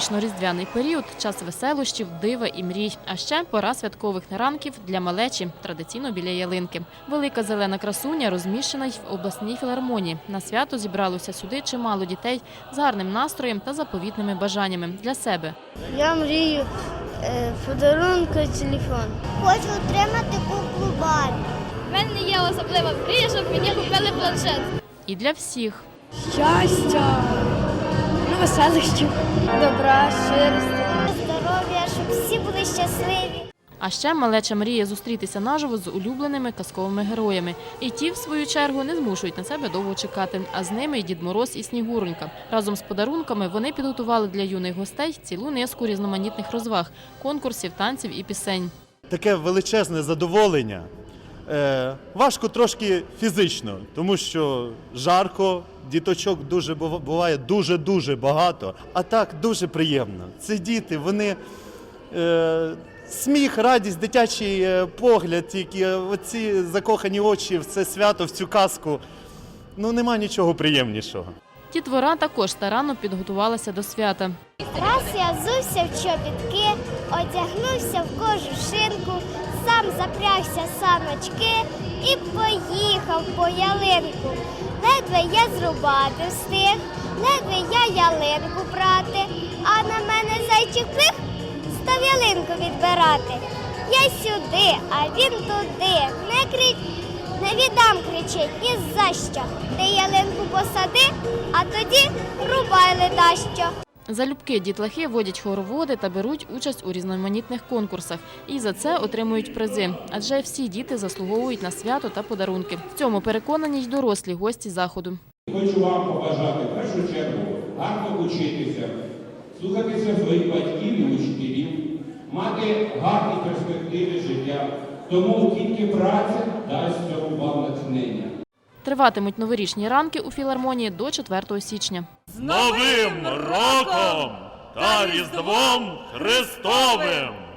Новорічно-різдвяний період час веселощів, дива і мрій. А ще пора святкових ранків для малечі, традиційно біля ялинки. Велика зелена красуня розміщена й в обласній філармонії. На свято зібралося сюди чимало дітей з гарним настроєм та заповітними бажаннями для себе. Я мрію е, подарунок телефон. Хочу отримати куклу Барбі. У мене є особлива мрія, щоб мені купили планшет. І для всіх. Щастя, веселищів, добра, щирості. Здоров'я, щоб всі були щасливі. А ще малеча мріє зустрітися наживо з улюбленими казковими героями. І ті, в свою чергу, не змушують на себе довго чекати. А з ними й Дід Мороз і Снігуронька. Разом з подарунками вони підготували для юних гостей цілу низку різноманітних розваг, конкурсів, танців і пісень. таке величезне задоволення. Е, важко трошки фізично, тому що жарко, діточок дуже буває дуже-дуже багато. А так дуже приємно. Це діти, вони е, сміх, радість, дитячий е, погляд, тільки оці закохані очі в це свято, в цю казку. Ну нема нічого приємнішого. Дітвора також старанно підготувалася до свята. Раз я зувся в чобітки, одягнувся в кожушинку, сам запрягся саночки і поїхав по ялинку. Ледве я зрубати встиг, ледве я ялинку брати, а на мене зайчик плих став ялинку відбирати. Я сюди, а він туди. Не крич, не віддам кричить ні за що. Ти ялинку посади, а тоді рубай ледащо. Залюбки дітлахи водять хороводи та беруть участь у різноманітних конкурсах. І за це отримують призи. Адже всі діти заслуговують на свято та подарунки. В цьому переконані й дорослі гості заходу. Хочу вам побажати в першу чергу гарно учитися, слухатися своїх батьків і учителів, мати гарні перспективи життя. Тому тільки праця дасть цьому вам натхнення. Триватимуть новорічні ранки у філармонії до 4 січня. З Новим роком та Різдвом Христовим!